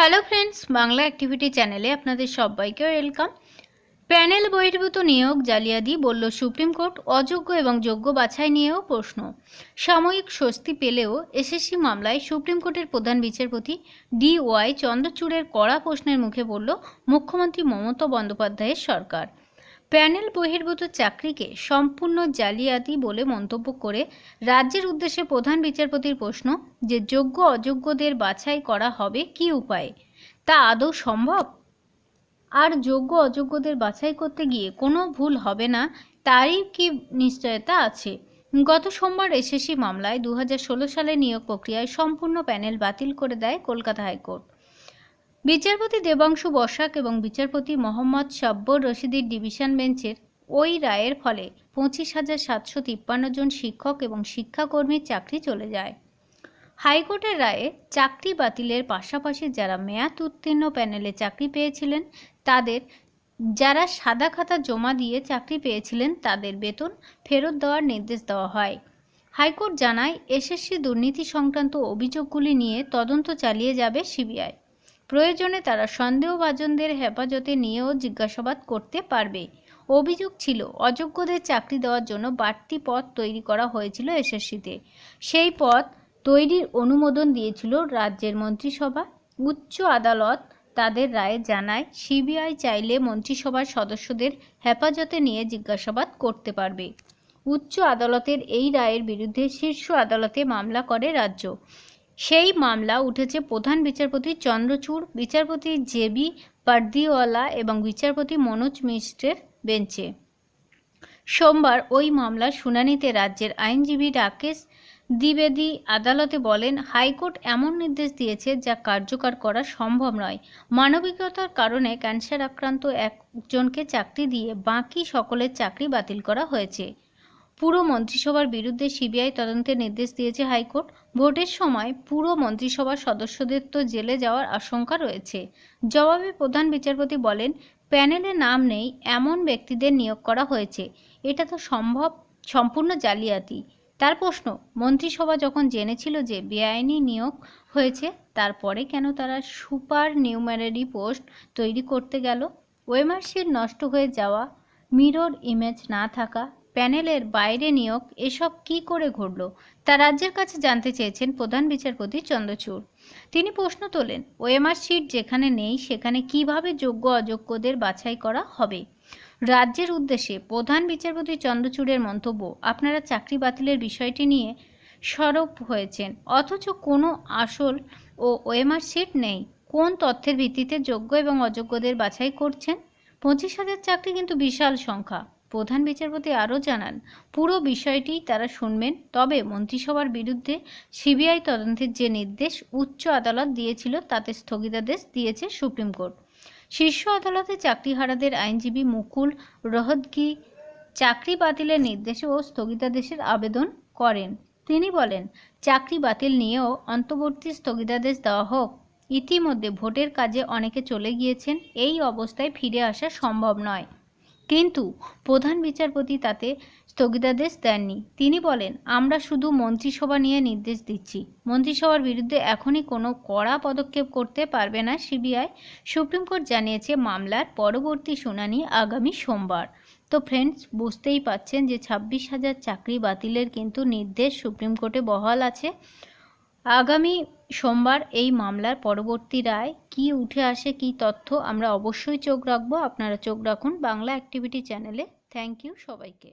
Hello friends Bangla activity চ্যানেলে আপনাদের সবাইকে ওয়েলকাম প্যানেল বহির্ভূত নিয়োগ জালিয়াতি বলল সুপ্রিম কোর্ট অযোগ্য এবং যোগ্য বাছাই নিয়েও প্রশ্ন। সাময়িক স্বস্তি পেলেও এসএসসি মামলায় সুপ্রিম কোর্টের প্রধান বিচারপতি ডি ওয়াই চন্দ্রচূড়ের কড়া প্রশ্নের মুখে পড়ল মুখ্যমন্ত্রী মমতা বন্দ্যোপাধ্যায়ের সরকার। প্যানেল বহির্ভূত চাকরিকে সম্পূর্ণ জালিয়াতি বলে মন্তব্য করে রাজ্যের উদ্দেশ্যে প্রধান বিচারপতির প্রশ্ন যে যোগ্য অযোগ্যদের বাছাই করা হবে কি উপায়ে? তা আদৌ সম্ভব? আর যোগ্য অযোগ্যদের বাছাই করতে গিয়ে কোনো ভুল হবে না, তারই কি নিশ্চয়তা আছে? গত সোমবার এসএসসি মামলায় দু হাজার ষোলো সালে নিয়োগ প্রক্রিয়ায় সম্পূর্ণ প্যানেল বাতিল করে দেয় কলকাতা হাইকোর্ট। বিচারপতি দেবাংশু বসাক এবং বিচারপতি মোহাম্মদ সাব্বর রশিদির ডিভিশন বেঞ্চের ওই রায়ের ফলে পঁচিশ হাজার সাতশো তিপ্পান্ন জন শিক্ষক এবং শিক্ষাকর্মীর চাকরি চলে যায়। হাইকোর্টের রায়ে চাকরি বাতিলের পাশাপাশি যারা মেয়াদ উত্তীর্ণ প্যানেলে চাকরি পেয়েছিলেন, তাদের যারা সাদা খাতা জমা দিয়ে চাকরি পেয়েছিলেন, তাদের বেতন ফেরত দেওয়ার নির্দেশ দেওয়া হয়। হাইকোর্ট জানায়, এসএসসি দুর্নীতি সংক্রান্ত অভিযোগগুলি নিয়ে তদন্ত চালিয়ে যাবে সিবিআই। প্রয়োজনে তারা সন্দেহভাজনদের হেফাজতে নিয়েও জিজ্ঞাসাবাদ করতে পারবে। অভিযোগ ছিল, অযোগ্যদের চাকরি দেওয়ার জন্য বাড়তি পদ তৈরি করা হয়েছিল এসএসসিতে। সেই পদ তৈরির অনুমোদন দিয়েছিল রাজ্যের মন্ত্রিসভা। উচ্চ আদালত তাদের রায়ে জানায়, সিবিআই চাইলে মন্ত্রিসভার সদস্যদের হেফাজতে নিয়ে জিজ্ঞাসাবাদ করতে পারবে। উচ্চ আদালতের এই রায়ের বিরুদ্ধে শীর্ষ আদালতে মামলা করে রাজ্য। সেই মামলা উঠেছে প্রধান বিচারপতি চন্দ্রচূড়, বিচারপতি জেবি পার্দিওয়ালা এবং বিচারপতি মনোজ মিশ্রের বেঞ্চে। সোমবার ওই মামলার শুনানিতে রাজ্যের আইনজীবী রাকেশ দ্বিবেদী আদালতে বলেন, হাইকোর্ট এমন নির্দেশ দিয়েছে যা কার্যকর করা সম্ভব নয়। মানবিকতার কারণে ক্যান্সার আক্রান্ত একজনকে চাকরি দিয়ে বাকি সকলের চাকরি বাতিল করা হয়েছে। পুরো মন্ত্রিসভার বিরুদ্ধে সিবিআই তদন্তের নির্দেশ দিয়েছে হাইকোর্ট। ভোটের সময় পুরো মন্ত্রিসভার সদস্যদের তো জেলে যাওয়ার আশঙ্কা রয়েছে। জবাবে প্রধান বিচারপতি বলেন, প্যানেলে নাম নেই, এমন ব্যক্তিদের নিয়োগ করা হয়েছে। এটা তো সম্ভব, সম্পূর্ণ জালিয়াতি। তার প্রশ্ন, মন্ত্রিসভা যখন জেনেছিল যে বেআইনি নিয়োগ হয়েছে, তারপরে কেন তারা সুপার নিউমারারি পোস্ট তৈরি করতে গেল? ওয়েমার্সির নষ্ট হয়ে যাওয়া, মিরর ইমেজ না থাকা প্যানেলের বাইরে নিয়োগ, এসব কি করে ঘটল, তা রাজ্যের কাছে জানতে চেয়েছেন প্রধান বিচারপতি চন্দ্রচূড়। তিনি প্রশ্ন তোলেন, ওএমআর শিট যেখানে নেই, সেখানে কীভাবে যোগ্য অযোগ্যদের বাছাই করা হবে? রাজ্যের উদ্দেশ্যে প্রধান বিচারপতি চন্দ্রচূড়ের মন্তব্য, আপনারা চাকরি বাতিলের বিষয়টি নিয়ে সরব হয়েছেন, অথচ কোনো আসল ও ওএমআর শিট নেই, কোন তথ্যের ভিত্তিতে যোগ্য এবং অযোগ্যদের বাছাই করছেন? পঁচিশ হাজার চাকরি কিন্তু বিশাল সংখ্যা। প্রধান বিচারপতি আরও জানান, পুরো বিষয়টি তারা শুনবেন, তবে মন্ত্রিসভার বিরুদ্ধে সিবিআই তদন্তের যে নির্দেশ উচ্চ আদালত দিয়েছিল তাতে স্থগিতাদেশ দিয়েছে সুপ্রিম কোর্ট। শীর্ষ আদালতে চাকরিহারাদের আইনজীবী মুকুল রোহতগি চাকরি বাতিলের নির্দেশে ও স্থগিতাদেশের আবেদন করেন। তিনি বলেন, চাকরি বাতিল নিয়েও অন্তর্বর্তী স্থগিতাদেশ দেওয়া হোক, ইতিমধ্যে ভোটের কাজে অনেকে চলে গিয়েছেন, এই অবস্থায় ফিরে আসা সম্ভব নয়। কিন্তু প্রধান বিচারপতি তাতে স্থগিতাদেশ দেননি। তিনি বলেন, আমরা শুধু মন্ত্রিসভা নিয়ে নির্দেশ দিচ্ছি। মন্ত্রিসভার বিরুদ্ধে এখনই কোনো কড়া পদক্ষেপ করতে পারবে না সিবিআই। সুপ্রিম কোর্ট জানিয়েছে, মামলার পরবর্তী শুনানি আগামী সোমবার। তো ফ্রেন্ডস, বুঝতেই পাচ্ছেন যে ছাব্বিশ হাজার চাকরি বাতিলের কিন্তু নির্দেশ সুপ্রিম কোর্টে বহাল আছে। আগামী সোমবার এই মামলার পরবর্তী রায় কি উঠে আসে, কি তথ্য আমরা অবশ্যই চোখ রাখব। আপনারা চোখ রাখুন বাংলা অ্যাক্টিভিটি চ্যানেলে। থ্যাংক ইউ সবাইকে।